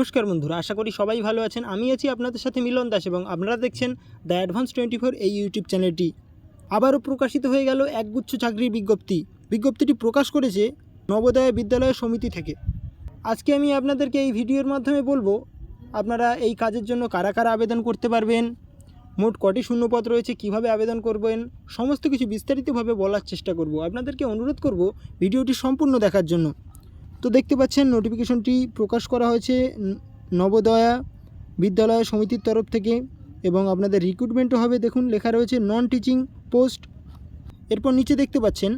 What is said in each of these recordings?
নমস্কার বন্ধুরা, আশা করি সবাই ভালো আছেন। আমি আছি আপনাদের সাথে মিলন দাস এবং আপনারা দেখছেন দ্য অ্যাডভান্স টোয়েন্টি ফোর এই ইউটিউব চ্যানেলটি। আবারও প্রকাশিত হয়ে গেল একগুচ্ছ চাকরির বিজ্ঞপ্তি। বিজ্ঞপ্তিটি প্রকাশ করেছে নবোদয় বিদ্যালয় সমিতি থেকে। আজকে আমি আপনাদেরকে এই ভিডিওর মাধ্যমে বলব, আপনারা এই কাজের জন্য কারা কারা আবেদন করতে পারবেন, মোট কটি শূন্যপদ রয়েছে, কীভাবে আবেদন করবেন, সমস্ত কিছু বিস্তারিতভাবে বলার চেষ্টা করব। আপনাদেরকে অনুরোধ করব ভিডিওটি সম্পূর্ণ দেখার জন্য। তো দেখতে পাচ্ছেন নোটিফিকেশনটি প্রকাশ করা হয়েছে নবোদয়া বিদ্যালয় সমিতির তরফ থেকে এবং আপনাদের রিক্রুটমেন্টও হবে। দেখুন, লেখা রয়েছে নন টিচিং পোস্ট এরপর নিচে দেখতে পাচ্ছেন,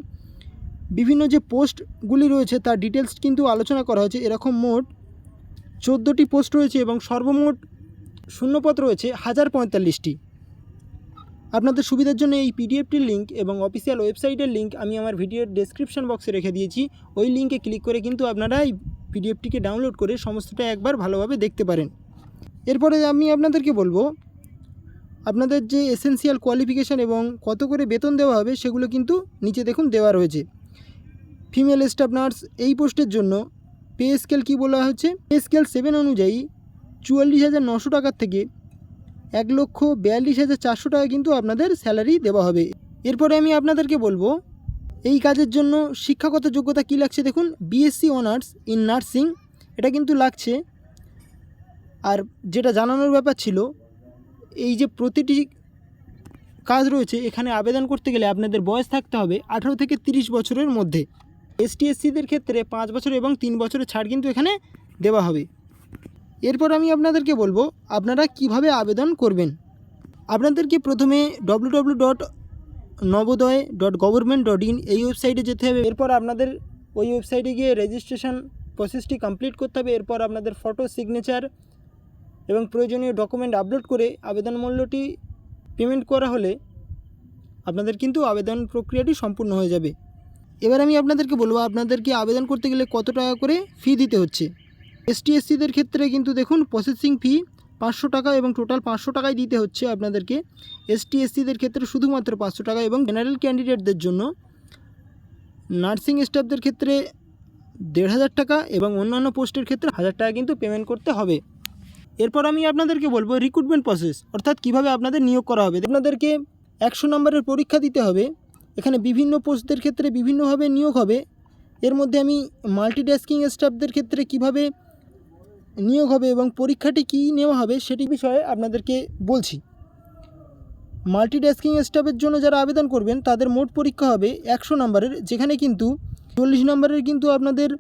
বিভিন্ন যে পোস্টগুলি রয়েছে, তার ডিটেলস কিন্তু আলোচনা করা হয়েছে। এরকম মোট চোদ্দোটি পোস্ট রয়েছে এবং সর্বমোট শূন্যপদ রয়েছে, হাজার পঁয়তাল্লিশটি। আপনাদের সুবিধার জন্য এই পিডিএফটির লিঙ্ক এবং অফিসিয়াল ওয়েবসাইটের লিঙ্ক আমি আমার ভিডিওর ডেসক্রিপশন বক্সে রেখে দিয়েছি। ওই লিঙ্কে ক্লিক করে কিন্তু আপনারা এই পিডিএফটিকে ডাউনলোড করে সমস্তটা একবার ভালোভাবে দেখতে পারেন। এরপরে আমি আপনাদেরকে বলব, আপনাদের যে এসেনশিয়াল কোয়ালিফিকেশান এবং কত করে বেতন দেওয়া হবে সেগুলো কিন্তু নিচে দেখুন দেওয়া রয়েছে। ফিমেল স্টাফ নার্স এই পোস্টের জন্য পে স্কেল কী বলা হচ্ছে? পে স্কেল সেভেন অনুযায়ী চুয়াল্লিশ হাজার নশো টাকার থেকে এক লক্ষ বিয়াল্লিশ হাজার চারশো টাকা কিন্তু আপনাদের স্যালারি দেওয়া হবে। এরপরে আমি আপনাদেরকে বলব, এই কাজের জন্য শিক্ষাগত যোগ্যতা কী লাগছে দেখুন? বিএসসি অনার্স ইন নার্সিং এটা কিন্তু লাগছে। আর যেটা জানানোর ব্যাপার ছিল, এই যে প্রতিটি কাজ রয়েছে, এখানে আবেদন করতে গেলে আপনাদের বয়স থাকতে হবে আঠারো থেকে তিরিশ বছরের মধ্যে। এসটি এসসিদের ক্ষেত্রে পাঁচ বছর এবং তিন বছরের ছাড় কিন্তু এখানে দেওয়া হবে। এরপর আমি আপনাদেরকে বলব, আপনারা কীভাবে আবেদন করবেন। আপনাদেরকে প্রথমে W W dot Navodaya dot government dot in এই ওয়েবসাইটে যেতে হবে। এরপর আপনাদের ওই ওয়েবসাইটে গিয়ে রেজিস্ট্রেশন প্রসেসটি কমপ্লিট করতে হবে। এরপর আপনাদের ফটো সিগনেচার এবং প্রয়োজনীয় ডকুমেন্ট আপলোড করে আবেদন মূল্যটি পেমেন্ট করা হলে আপনাদের কিন্তু আবেদন প্রক্রিয়াটি সম্পূর্ণ হয়ে যাবে। এবার আমি আপনাদেরকে বলব, আপনাদেরকে আবেদন করতে গেলে কত টাকা করে ফি দিতে হচ্ছে? এসটি এসসিদের ক্ষেত্রে কিন্তু দেখুন প্রসেসিং ফি পাঁচশো টাকা এবং টোটাল পাঁচশো টাকাই দিতে হচ্ছে আপনাদেরকে। এসটি এসসিদের ক্ষেত্রে শুধুমাত্র পাঁচশো টাকা এবং জেনারেল ক্যান্ডিডেটদের জন্য। নার্সিং স্টাফদের ক্ষেত্রে দেড় হাজার টাকা এবং অন্যান্য পোস্টের ক্ষেত্রে হাজার টাকা কিন্তু পেমেন্ট করতে হবে। এরপর আমি আপনাদেরকে বলব রিক্রুটমেন্ট প্রসেস অর্থাৎ কীভাবে আপনাদের নিয়োগ করা হবে। আপনাদেরকে একশো নম্বরের পরীক্ষা দিতে হবে। এখানে বিভিন্ন পোস্টদের ক্ষেত্রে বিভিন্নভাবে নিয়োগ হবে। এর মধ্যে আমি মাল্টিটাস্কিং স্টাফদের ক্ষেত্রে কীভাবে নিয়োগ হবে এবং পরীক্ষাটি কী নেওয়া হবে সেটি বিষয়ে আপনাদেরকে বলছি। মাল্টিটাস্কিং স্টাফের জন্য যারা আবেদন করবেন, তাদের মোট পরীক্ষা হবে একশো নম্বরের, যেখানে কিন্তু চল্লিশ নম্বরের কিন্তু আপনাদের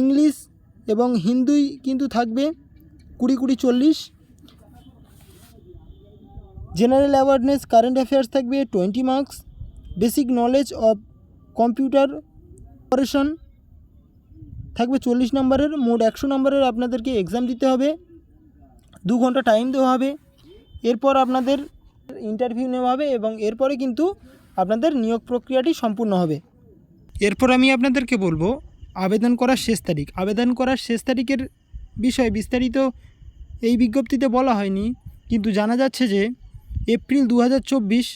ইংলিশ এবং হিন্দিই কিন্তু থাকবে, কুড়ি কুড়ি চল্লিশ। জেনারেল অ্যাওয়ারনেস, কারেন্ট অ্যাফেয়ার্স থাকবে twenty marks. Basic knowledge of computer operation থাকবে চল্লিশ নম্বরের, মোট একশো নম্বরের আপনাদেরকে এক্সাম দিতে হবে। দু ঘণ্টা টাইম দেওয়া হবে। এরপর আপনাদের ইন্টারভিউ নেওয়া হবে এবং এরপরে কিন্তু আপনাদের নিয়োগ প্রক্রিয়াটি সম্পূর্ণ হবে। এরপর আমি আপনাদেরকে বলব, আবেদন করার শেষ তারিখ। আবেদন করার শেষ তারিখের বিষয়ে বিস্তারিত এই বিজ্ঞপ্তিতে বলা হয়নি, কিন্তু জানা যাচ্ছে যে এপ্রিল দু হাজার চব্বিশ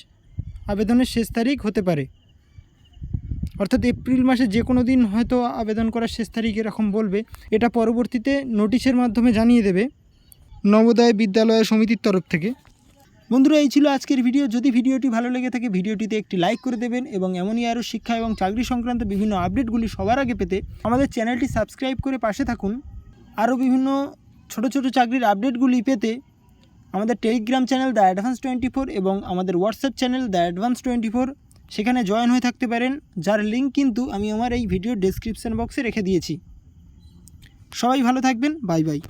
আবেদনের শেষ তারিখ হতে পারে। অর্থাৎ এপ্রিল মাসে যে কোনো দিন হয়তো আবেদন করার শেষ তারিখ এরকম বলবে। এটা পরবর্তীতে নোটিশের মাধ্যমে জানিয়ে দেবে নবোদয় বিদ্যালয় সমিতির তরফ থেকে। বন্ধুরা, এই ছিল আজকের ভিডিও। যদি ভিডিওটি ভালো লেগে থাকে, ভিডিওটিতে একটি লাইক করে দেবেন এবং এমনই আরও শিক্ষা এবং চাকরি সংক্রান্ত বিভিন্ন আপডেটগুলি সবার আগে পেতে আমাদের চ্যানেলটি সাবস্ক্রাইব করে পাশে থাকুন। আরও বিভিন্ন ছোট ছোট চাকরির আপডেটগুলি পেতে আমাদের Telegram channel the advance twenty four এবং আমাদের WhatsApp channel the advance twenty four সেখানে জয়েন হয়ে থাকতে পারেন, যার লিঙ্ক কিন্তু আমি আমার এই ভিডিও ডেসক্রিপশান বক্সে রেখে দিয়েছি। সবাই ভালো থাকবেন বাই বাই